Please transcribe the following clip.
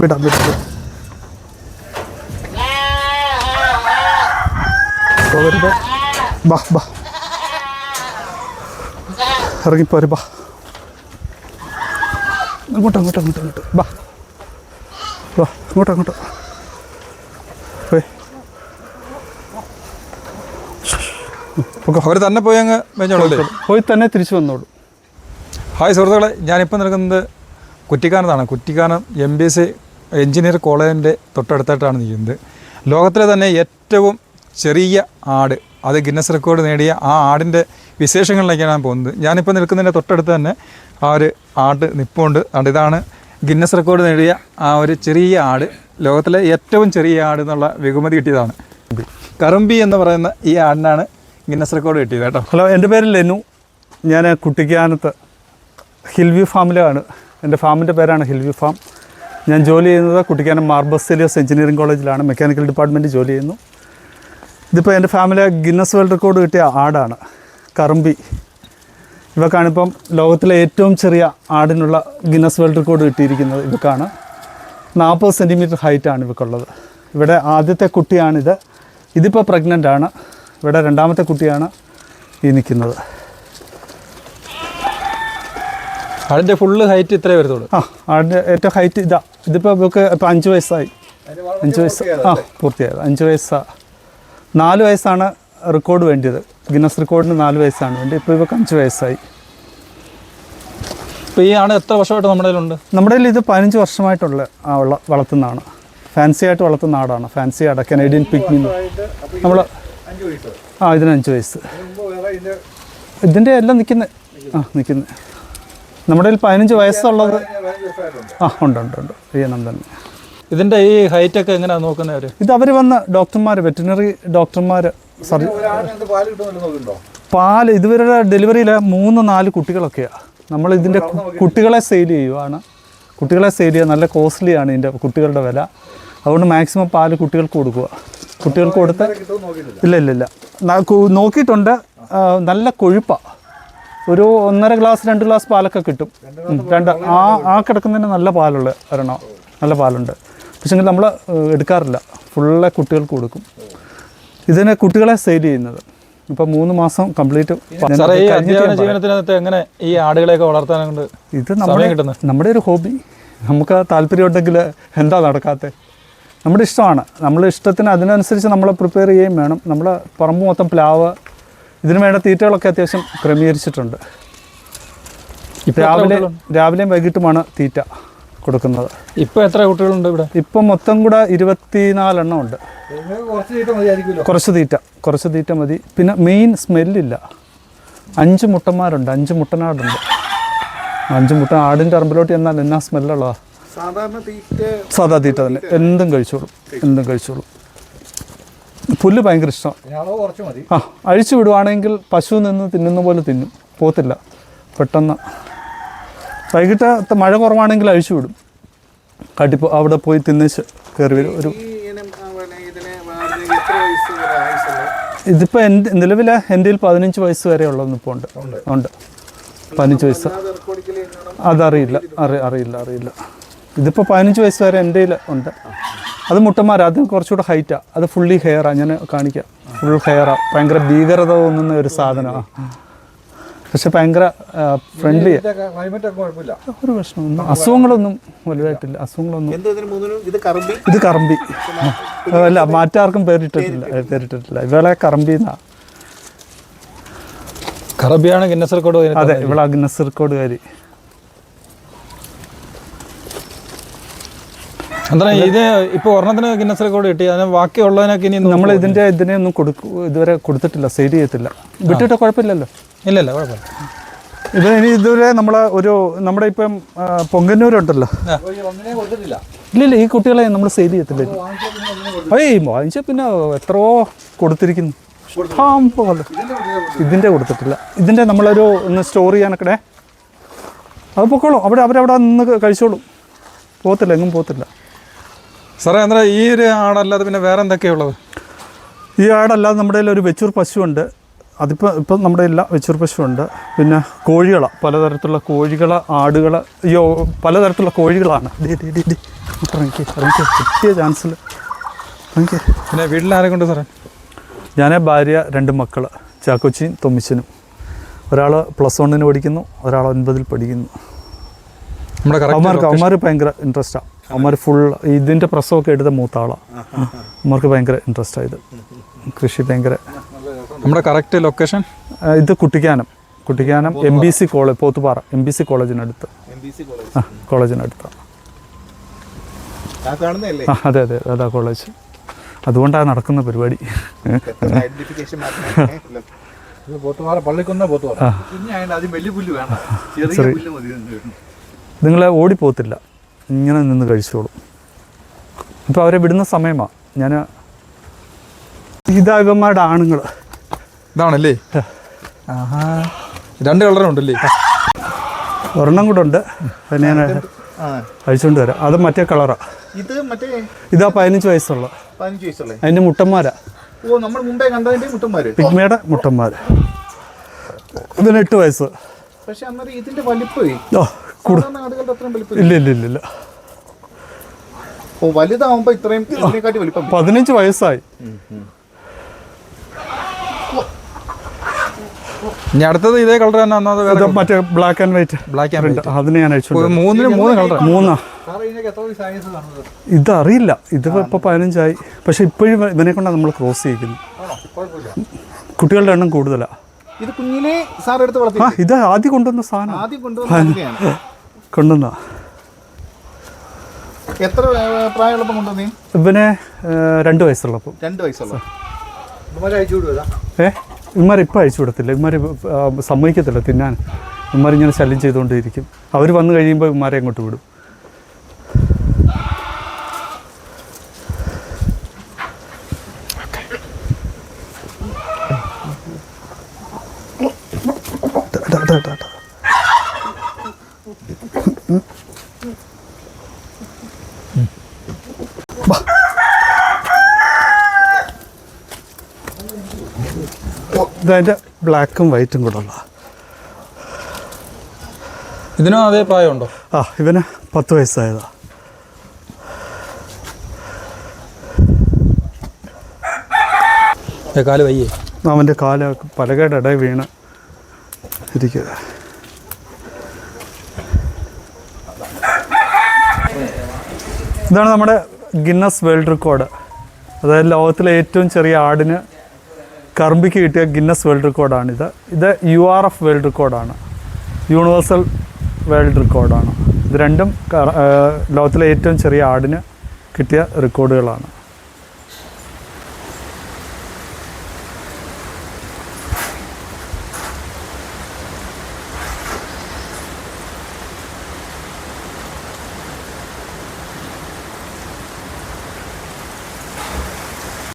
വിടാം ഇറങ്ങിപ്പോര് ബാ അങ്ങോട്ടോ അങ്ങോട്ടോ അങ്ങോട്ടോ അങ്ങോട്ട് ബാ ബാ അങ്ങോട്ടോ അങ്ങോട്ടോ പോയി അവർ തന്നെ പോയി അങ്ങ് മേഞ്ഞോളൂ പോയി തന്നെ തിരിച്ചു വന്നോളൂ ഹായ് സുഹൃത്തുക്കളെ ഞാനിപ്പോൾ നിൽക്കുന്നത് കുറ്റിക്കാനത്താണ്. Kuttikkanam M B S engineer കോളേജിന്റെ തൊട്ടടുത്തായിട്ടാണ് നിൽക്കുന്നത്. ലോകത്തിലെ തന്നെ ഏറ്റവും ചെറിയ ആട് അത് ഗിന്നസ് റെക്കോർഡ് നേടിയ ആ ആടിന്റെ വിശേഷങ്ങളിലേക്കാണ് ഞാൻ പോകുന്നത്. ഞാനിപ്പോൾ നിൽക്കുന്നതിന്റെ തൊട്ടടുത്ത് തന്നെ ആ ഒരു ആട് നിപ്പുണ്ട്. അതുകൊണ്ട് ഇതാണ് ഗിന്നസ് റെക്കോർഡ് നേടിയ ആ ഒരു ചെറിയ ആട് ലോകത്തിലെ ഏറ്റവും ചെറിയ ആട് എന്നുള്ള ബഹുമതി കിട്ടിയതാണ്. കറുമ്പി എന്ന് പറയുന്ന ഈ ആടിനാണ് ഗിന്നസ് റെക്കോർഡ് കിട്ടിയത് കേട്ടോ. ഹലോ എന്റെ പേര് ലെനു. ഞാൻ കുട്ടിക്കാനത്ത് ഹിൽവ്യൂ ഫാമിലാണ്. എന്റെ ഫാമിന്റെ പേരാണ് ഹിൽവ്യൂ ഫാം. ഞാൻ ജോലി ചെയ്യുന്നത് കുട്ടിക്കാനം മാർബസേലിയസ് എഞ്ചിനീയറിംഗ് കോളേജിലാണ്. മെക്കാനിക്കൽ ഡിപ്പാർട്ട്മെന്റ് ജോലി ചെയ്യുന്നു. ഇതിപ്പോൾ എന്റെ ഫാമിലി ഗിന്നസ് വേൾഡ് റെക്കോർഡ് കിട്ടിയ ആടാണ് കറുമ്പി. ഇവക്കാണിപ്പം ലോകത്തിലെ ഏറ്റവും ചെറിയ ആടിനുള്ള ഗിന്നസ് വേൾഡ് റെക്കോർഡ് കിട്ടിയിരിക്കുന്നത് ഇവക്കാണ്. നാൽപ്പത് സെന്റിമീറ്റർ ഹൈറ്റാണ് ഇവക്കുള്ളത്. ഇവിടെ ആദ്യത്തെ കുട്ടിയാണിത്. ഇതിപ്പോൾ പ്രഗ്നന്റ് ആണ് ഇവിടെ രണ്ടാമത്തെ കുട്ടിയാണ് ഈ നിൽക്കുന്നത്. അതിന്റെ ഫുള്ള് ഹൈറ്റ് ഇത്രേ വരത്തുള്ളൂ. ആ ആടിന്റെ ഏറ്റവും ഹൈറ്റ് ഇതാ. ഇതിപ്പോ നമുക്ക് ഇപ്പോൾ അഞ്ച് വയസ്സായി. അഞ്ച് വയസ്സ്. ആ പൂർത്തിയായത്. അഞ്ച് വയസ്സാ. നാല് വയസ്സാണ് റെക്കോർഡ് വേണ്ടിയത്. ഗിന്നസ് റെക്കോർഡിന് നാല് വയസ്സാണ് വേണ്ടി ഇപ്പൊ ഇവക്ക് അഞ്ച് വയസ്സായി. ഇപ്പോൾ ഈ ആണ് എത്ര വർഷമായിട്ട് നമ്മുടെ കയ്യിലുണ്ട്? നമ്മുടെ കയ്യിൽ ഇത് പതിനഞ്ച് വർഷമായിട്ടുള്ള ആ ഉള്ള വളർത്തുന്നതാണ്. ഫാൻസി ആയിട്ട് വളർത്തുന്ന ആടാണ്. ഫാൻസി ആട. കനേഡിയൻ പിഗ്മി നമ്മൾ ആ ഇതിന് അഞ്ച് വയസ്സ്. ഇതിന്റെ എല്ലാം നിൽക്കുന്നത് ആ നിൽക്കുന്നത് നമ്മുടെ കയ്യിൽ പതിനഞ്ച് വയസ്സുള്ളത് ആ ഉണ്ട് ഉണ്ട് ഉണ്ട്. ചെയ്യണം തന്നെ ഇതിന്റെ ഈ ഹൈറ്റ് ഒക്കെ എങ്ങനെയാണ് അവർ ഇത് അവർ വന്ന ഡോക്ടർമാർ വെറ്റിനറി ഡോക്ടർമാർ സർജ പാൽ ഇതുവരെ ഡെലിവറിയിൽ മൂന്ന് നാല് കുട്ടികളൊക്കെയാണ് നമ്മൾ ഇതിന്റെ കുട്ടികളെ സെയിൽ ചെയ്യുവാണ്. കുട്ടികളെ സെയിൽ ചെയ്യുക നല്ല കോസ്റ്റ്ലിയാണ് ഇതിന്റെ കുട്ടികളുടെ വില. അതുകൊണ്ട് മാക്സിമം പാൽ കുട്ടികൾക്ക് കൊടുക്കുക. കുട്ടികൾക്ക് കൊടുത്ത് ഇല്ല ഇല്ല ഇല്ല. ന- നോക്കിയിട്ടുണ്ട്. നല്ല കൊഴുപ്പാണ് ഒരു ഒന്നര ഗ്ലാസ് രണ്ട് ഗ്ലാസ് പാലൊക്കെ കിട്ടും. രണ്ട് ആ ആ കിടക്കുന്നതിന് നല്ല പാലുള്ള ഒരെണ്ണം നല്ല പാലുണ്ട്. പക്ഷേ നമ്മൾ എടുക്കാറില്ല. ഫുള്ളെ കുട്ടികൾക്ക് കൊടുക്കും. ഇതിന് കുട്ടികളെ സെയിൽ ചെയ്യുന്നത്. ഇപ്പം മൂന്ന് മാസം കംപ്ലീറ്റ് എങ്ങനെ ഈ ആടുകളെയൊക്കെ വളർത്താൻ കൊണ്ട് ഇത് നമ്മുടെ കിട്ടുന്നത്? നമ്മുടെ ഒരു ഹോബി. നമുക്ക് താല്പര്യമുണ്ടെങ്കിൽ എന്താ നടക്കാത്തത് നമ്മുടെ ഇഷ്ടമാണ്. നമ്മുടെ ഇഷ്ടത്തിന് അതിനനുസരിച്ച് നമ്മൾ പ്രിപ്പയർ ചെയ്യുകയും വേണം. നമ്മൾ പറമ്പ് മൊത്തം പ്ലാവ് ഇതിന് വേണ്ട തീറ്റകളൊക്കെ അത്യാവശ്യം ക്രമീകരിച്ചിട്ടുണ്ട്. രാവിലെ രാവിലെയും വൈകിട്ടുമാണ് തീറ്റ കൊടുക്കുന്നത്. ഇപ്പോൾ എത്ര കുട്ടികളുണ്ട് ഇവിടെ? ഇപ്പം മൊത്തം കൂടെ ഇരുപത്തിനാലെണ്ണം ഉണ്ട്. കുറച്ച് തീറ്റ കുറച്ച് തീറ്റ മതി. പിന്നെ മെയിൻ സ്മെല്ലില്ല അഞ്ച് മുട്ടന്മാരുണ്ട് അഞ്ച് മുട്ടനാടുണ്ട്. അഞ്ച് മുട്ട ആടിന്റെ അറമ്പിലോട്ട് എന്നാൽ എന്നാ സ്മെല്ലുള്ളതാ സാധാരണ തീറ്റ സാധാ തീറ്റ തന്നെ. എന്തും കഴിച്ചോളും എന്തും കഴിച്ചോളും. പുല്ല് ഭയങ്കര ഇഷ്ടം. കുറച്ച് മതി. ആ അഴിച്ചു വിടുവാണെങ്കിൽ പശു നിന്ന് തിന്നുന്ന പോലെ തിന്നും. പോത്തില്ല. പെട്ടെന്ന്. വൈകിട്ട് മഴ കുറവാണെങ്കിൽ അഴിച്ചു വിടും. കാട്ടിപ്പോ അവിടെ പോയി തിന്നിച്ച് കയറി വരും. ഒരു ഇതിപ്പോ ഇനം നിലവിലെ ഇതിപ്പോൾ എന്റെ നിലവിൽ എന്റെ പതിനഞ്ച് വയസ്സ് വരെ ഉള്ളതെന്ന് ഇപ്പോൾ ഉണ്ട്. ഉണ്ട്. പതിനഞ്ച് വയസ്സ്. അത് അതറിയില്ല. അറി അറിയില്ല അറിയില്ല. ഇതിപ്പോ പതിനഞ്ച് വയസ്സ് വരെ എന്റെ ഉണ്ട്. അത് മുട്ടന്മാർ അത് കുറച്ചുകൂടെ ഹൈറ്റാണ് അത് ഫുള്ളി ഹെയറാണ് ഞാൻ കാണിക്കാം. ഫുൾ ഹെയറാണ് ഭയങ്കര ഭീകരത തോന്നുന്ന ഒരു സാധനമാണ് പക്ഷെ ഭയങ്കര ഫ്രണ്ട്ലി ഒരു പ്രശ്നമൊന്നും അസുഖങ്ങളൊന്നും വലുതായിട്ടില്ല. അസുഖങ്ങളൊന്നും ഇത് കറമ്പി? അല്ല മാറ്റാർക്കും പേരിട്ടിട്ടില്ല. പേരിട്ടിട്ടില്ല. ഇവളെ കറമ്പി എന്നാ. കറബിയാണ് ഗിന്നസ് റെക്കോർഡ് അതെ ഇവളെ ഗിന്നസ് റെക്കോർഡുകാരി. ഇത് ഇപ്പോൾ ഒരെണ്ണത്തിന് ഗിന്നസ് റെക്കോർഡ് കിട്ടി. അതിന് ബാക്കിയുള്ളതിനൊക്കെ ഇനി നമ്മൾ ഇതിന്റെ ഇതിനെ ഒന്നും കൊടുക്കൂ ഇതുവരെ കൊടുത്തിട്ടില്ല സെയിൽ ചെയ്തിട്ടില്ല. വിട്ടിട്ട് കുഴപ്പമില്ലല്ലോ? ഇല്ലല്ല കുഴപ്പമില്ല. ഇത് ഇനി ഇതുവരെ നമ്മൾ ഒരു നമ്മുടെ ഇപ്പം പൊങ്കന്നൂരുണ്ടല്ലോ ഒന്നിനെ കൊടുത്തിട്ടില്ല ഇല്ല ഇല്ല ഈ കുട്ടികളെ നമ്മൾ സെയിൽ ചെയ്യത്തില്ല ഏയ് വാങ്ങിച്ച പിന്നെ എത്രയോ കൊടുത്തിരിക്കുന്നു. ഇഷ്ടം പോലെ. ഇതിന്റെ കൊടുത്തിട്ടില്ല. ഇതിന്റെ നമ്മളൊരു ഒന്ന് സ്റ്റോർ ചെയ്യാനൊക്കെ അത് പൊക്കോളും. അവിടെ അവരവിടെ നിന്ന് കഴിച്ചോളും. പോകത്തില്ല എങ്ങും പോകത്തില്ല. സാറേ അന്നേരം ഈ ഒരു ആടല്ലാതെ പിന്നെ വേറെ എന്തൊക്കെയുള്ളത് ഈ ആടല്ലാതെ നമ്മുടെ കയ്യിൽ ഒരു വെച്ചൂർ പശുവുണ്ട്. അതിപ്പോൾ ഇപ്പം നമ്മുടെ എല്ലാ വെച്ചൂർ പശുവുണ്ട്. പിന്നെ കോഴികള പലതരത്തിലുള്ള കോഴികള ആടുകൾ അയ്യോ പലതരത്തിലുള്ള കോഴികളാണ്. കിട്ടിയ ചാൻസിൽ പിന്നെ വീട്ടിൽ ആരെ കൊണ്ട് സാറേ? ഞാൻ ഭാര്യ രണ്ട് മക്കൾ ചാക്കോച്ചിയും തൊമ്മിച്ചനും. ഒരാൾ പ്ലസ് വണ്ണിന് പഠിക്കുന്നു ഒരാൾ ഒൻപതിൽ പഠിക്കുന്നു. നമ്മുടെ അവന്മാർക്ക് അവന്മാർ ഭയങ്കര ഇൻട്രസ്റ്റാണ് അവന്മാർ ഫുൾ ഇതിന്റെ പ്രസവമൊക്കെ എടുത്ത മൂത്താളാണ് അമ്മമാർക്ക് ഭയങ്കര ഇൻട്രസ്റ്റ് ആയത് കൃഷി ഭയങ്കര നമ്മുടെ കറക്റ്റ് ലൊക്കേഷൻ ഇത് Kuttikkanam. Kuttikkanam M B C college Pothupara. M B C കോളേജിനടുത്ത് കോളേജിനടുത്താണ് അതെ അതെ. അതാ കോളേജ് അതുകൊണ്ടാണ് നടക്കുന്ന പരിപാടി. നിങ്ങളെ ഓടിപ്പോത്തില്ല ഇങ്ങനെ നിന്ന് കഴിച്ചോളും. ഇപ്പോൾ അവരെ വിടുന്ന സമയമാണ് ഞാൻ സീതാകന്മാരുടെ ആണുങ്ങൾ ഇതാണല്ലേ? രണ്ട് കളറും ഉണ്ടല്ലേ ഒരെണ്ണം കൂടെ ഉണ്ട്. ഞാൻ ആ. അഴിച്ചുകൊണ്ട് വരാം. അത് മറ്റേ കളറാ. ഇത് മറ്റേ? ഇതാ പതിനഞ്ച് വയസ്സുള്ള. പതിനഞ്ച് വയസ്സുള്ള. അതിന്റെ മുട്ടന്മാരാ. ഓ നമ്മൾ മുമ്പേ കണ്ടതിന്റെ മുട്ടന്മാര്. പിഗ്മയുടെ മുട്ടന്മാര്. ഇതിന് എട്ട് വയസ്സ്. പക്ഷെ അന്നേരം ഇതിന്റെ വലിപ്പമേ. അത്രയും വലിപ്പം ഇല്ല ഇല്ല ഇല്ല ഇല്ല. ഓ വലുതാവുമ്പോ ഇത്രയും ഇതിനെക്കാട്ടി വലിപ്പം. പതിനഞ്ച് വയസ്സായി. ഇനി അടുത്തത് ഇതേ കളർ തന്നെ വേറെ മറ്റേ black and white black and white അതിന് ഞാൻ അയച്ചു. മൂന്നിന് മൂന്ന് കളർ മൂന്നാ. ഇതറിയില്ല. ഇത് ഇപ്പോൾ പതിനഞ്ചായി. പക്ഷെ ഇപ്പോഴും ഇവനെ കൊണ്ടാണ് നമ്മൾ ക്രോസ് ചെയ്യിക്കുന്നത്. കുട്ടികളുടെ എണ്ണം കൂടുതലാണ് ഇത് കുഞ്ഞിലേ സാർ എടുത്ത് വളർത്തി ആ ഇത് ആദ്യം കൊണ്ടുവന്ന സാധനം. ആദ്യം കൊണ്ടുവന്ന കൊണ്ടുവന്ന. എത്ര പ്രായമുള്ളപ്പം കൊണ്ടുവന്നേ? ഇവനെ രണ്ട് വയസ്സുള്ളപ്പോൾ. രണ്ട് വയസ്സുള്ള ഏ ഇമാർ ഇപ്പം അഴിച്ചു വിടത്തില്ല. ഇമാര് സമ്മതിക്കത്തില്ല തിന്നാൻ. ഇമാർ ഇങ്ങനെ ശല്യം ചെയ്തുകൊണ്ടിരിക്കും. അവർ വന്നു കഴിയുമ്പോൾ ഇമാരെ അങ്ങോട്ട് വിടും. കേട്ടോ ടാ, ടാ. ഇതതിന്റെ ബ്ലാക്കും വൈറ്റും കൂടെ ഉള്ള ഇതിനും അതേ പ്രായമുണ്ടോ? ആ ഇവന് പത്ത് വയസ്സായതാ. ഏ, കാൽ വയ്യേ? അവന്റെ കാൽ പലകയുടെ ഇടയിൽ വീണ്. ഇരിക്കുക. ഇതാണ് നമ്മുടെ ഗിന്നസ് വേൾഡ് റെക്കോർഡ്. അതായത് ലോകത്തിലെ ഏറ്റവും ചെറിയ ആടിന് കർമ്പിക്ക് കിട്ടിയ ഗിന്നസ് വേൾഡ് റെക്കോർഡാണിത്. ഇത് യു ആർ എഫ് വേൾഡ് റെക്കോർഡാണ്. യൂണിവേഴ്സൽ വേൾഡ് റെക്കോർഡാണ്. ഇത് രണ്ടും ലോകത്തിലെ ഏറ്റവും ചെറിയ ആടിന് കിട്ടിയ റെക്കോർഡുകളാണ്.